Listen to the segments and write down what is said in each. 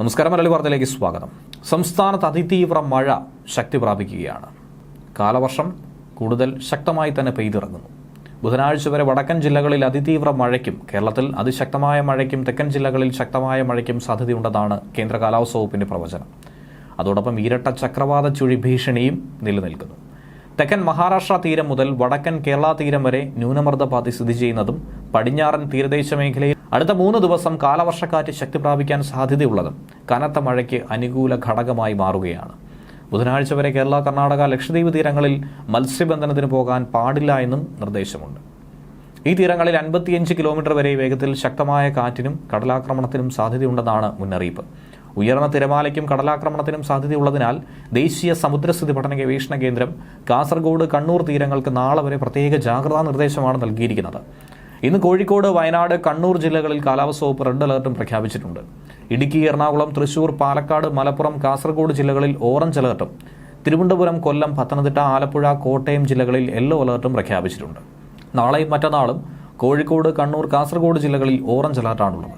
നമസ്കാരം മലയാളി വാർത്തയിലേക്ക് സ്വാഗതം. സംസ്ഥാനത്ത് അതിതീവ്ര മഴ ശക്തി പ്രാപിക്കുകയാണ്. കാലവർഷം കൂടുതൽ ശക്തമായി തന്നെ പെയ്തിറങ്ങുന്നു. ബുധനാഴ്ച വരെ വടക്കൻ ജില്ലകളിൽ അതിതീവ്ര മഴയ്ക്കും കേരളത്തിൽ അതിശക്തമായ മഴയ്ക്കും തെക്കൻ ജില്ലകളിൽ ശക്തമായ മഴയ്ക്കും സാധ്യതയുണ്ടെന്നാണ് കേന്ദ്ര കാലാവസ്ഥ വകുപ്പിന്റെ പ്രവചനം. അതോടൊപ്പം ഇരട്ട ചക്രവാത ചുഴി ഭീഷണിയും നിലനിൽക്കുന്നു. തെക്കൻ മഹാരാഷ്ട്ര തീരം മുതൽ വടക്കൻ കേരള തീരം വരെ ന്യൂനമർദ്ദപാതി സ്ഥിതി ചെയ്യുന്നതും പടിഞ്ഞാറൻ തീരദേശ മേഖലയിൽ അടുത്ത മൂന്ന് ദിവസം കാലവർഷക്കാറ്റ് ശക്തി പ്രാപിക്കാൻ സാധ്യതയുള്ളതും കനത്ത മഴയ്ക്ക് അനുകൂല ഘടകമായി മാറുകയാണ്. ബുധനാഴ്ച വരെ കേരള കർണാടക ലക്ഷദ്വീപ് തീരങ്ങളിൽ മത്സ്യബന്ധനത്തിന് പോകാൻ പാടില്ല എന്നും നിർദ്ദേശമുണ്ട്. ഈ തീരങ്ങളിൽ അൻപത്തിയഞ്ച് കിലോമീറ്റർ വരെ വേഗത്തിൽ ശക്തമായ കാറ്റിനും കടലാക്രമണത്തിനും സാധ്യതയുണ്ടെന്നാണ് മുന്നറിയിപ്പ്. ഉയർന്ന തിരമാലയ്ക്കും കടലാക്രമണത്തിനും സാധ്യതയുള്ളതിനാൽ ദേശീയ സമുദ്രസ്ഥിതി പഠന ഗവേഷണ കേന്ദ്രം കാസർഗോഡ് കണ്ണൂർ തീരങ്ങൾക്ക് നാളെ വരെ പ്രത്യേക ജാഗ്രതാ നിർദ്ദേശമാണ് നൽകിയിരിക്കുന്നത്. ഇന്ന് കോഴിക്കോട് വയനാട് കണ്ണൂർ ജില്ലകളിൽ കാലാവസ്ഥ വകുപ്പ് റെഡ് അലർട്ടും പ്രഖ്യാപിച്ചിട്ടുണ്ട്. ഇടുക്കി എറണാകുളം തൃശൂർ പാലക്കാട് മലപ്പുറം കാസർഗോഡ് ജില്ലകളിൽ ഓറഞ്ച് അലർട്ടും. തിരുവനന്തപുരം കൊല്ലം പത്തനംതിട്ട ആലപ്പുഴ കോട്ടയം ജില്ലകളിൽ യെല്ലോ അലർട്ടും പ്രഖ്യാപിച്ചിട്ടുണ്ട്. നാളെയും മറ്റന്നാളും കോഴിക്കോട് കണ്ണൂർ കാസർഗോഡ് ജില്ലകളിൽ ഓറഞ്ച് അലർട്ടാണുള്ളത്.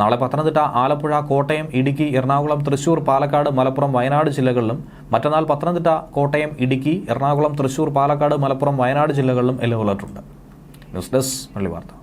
നാളെ പത്തനംതിട്ട ആലപ്പുഴ കോട്ടയം ഇടുക്കി എറണാകുളം തൃശൂർ പാലക്കാട് മലപ്പുറം വയനാട് ജില്ലകളിലും മറ്റന്നാൾ പത്തനംതിട്ട കോട്ടയം ഇടുക്കി എറണാകുളം തൃശൂർ പാലക്കാട് മലപ്പുറം വയനാട് ജില്ലകളിലും യെല്ലോ അലർട്ടുണ്ട്. ന്യൂസ് ഡെസ്ക് മള്ളി വാർത്ത